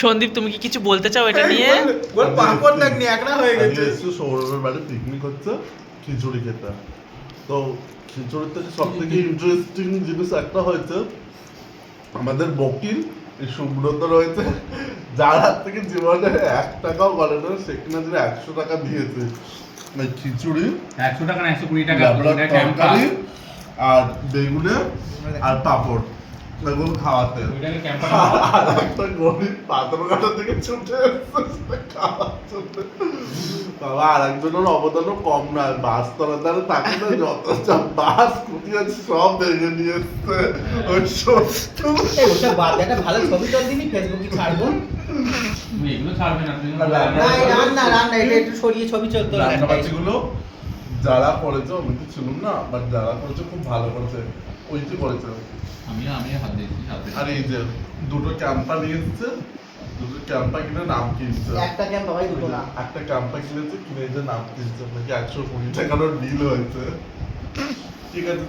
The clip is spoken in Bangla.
সন্দীপ তুমি কি কিছু বলতে চাও এটা নিয়ে? ওর পাঁপড় দেখ ন্যাকড়া হয়ে গেছে সৌরভের বাড়ি পিকনিক হচ্ছে খিচুড়ি খেতে। তো খিচুড়ির থেকে সব থেকে ইন্টারেস্টিং জিনিস একটা হয়েছে আমাদের বকিল এই সুব্রত রয়েছে যার হাত থেকে জীবনে এক টাকাও বলে না সেখানে যদি একশো টাকা দিয়েছে। মানে খিচুড়ি একশো টাকা না একশো কুড়ি টাকা আর বেগুনে আর পাঁপড়। এগুলো খাওয়াতে। আর একটা গরিব পাথরঘাটা থেকে ছুটে এসেছে বাবা আর একজনের অবদানও কম না। বাস তলাদারে থাকে না যত সব বাস কুটি আছে সব ভেঙে নিয়ে এসছে। ওই সত্য ওসব বাদ একটা ভালো ছবি তোর দিবি ফেসবুকে ছাড়বো। এগুলো ছাড়বে না তুমি না, না, না এই রান্না রান্না এটা একটু সরিয়ে ছবি চল তোর রান্নাবাজিগুলো যারা করেছে আমি তো ছিলাম না বাট যারা করেছে খুব ভালো করেছে ওই যে করেছে। আমি আমি হাত দিয়েছি আর এই যে দুটো ক্যাম্পা নিয়ে এসেছে দুটো ক্যাম্পা কিনে নাম কিনছে। একটা ক্যাম্পা ভাই দুটো না। একটা ক্যাম্পা কিনেছে কিনে যে নাম কিনছে নাকি একশো কুড়ি টাকারও ডিল হয়েছে। ঠিক আছে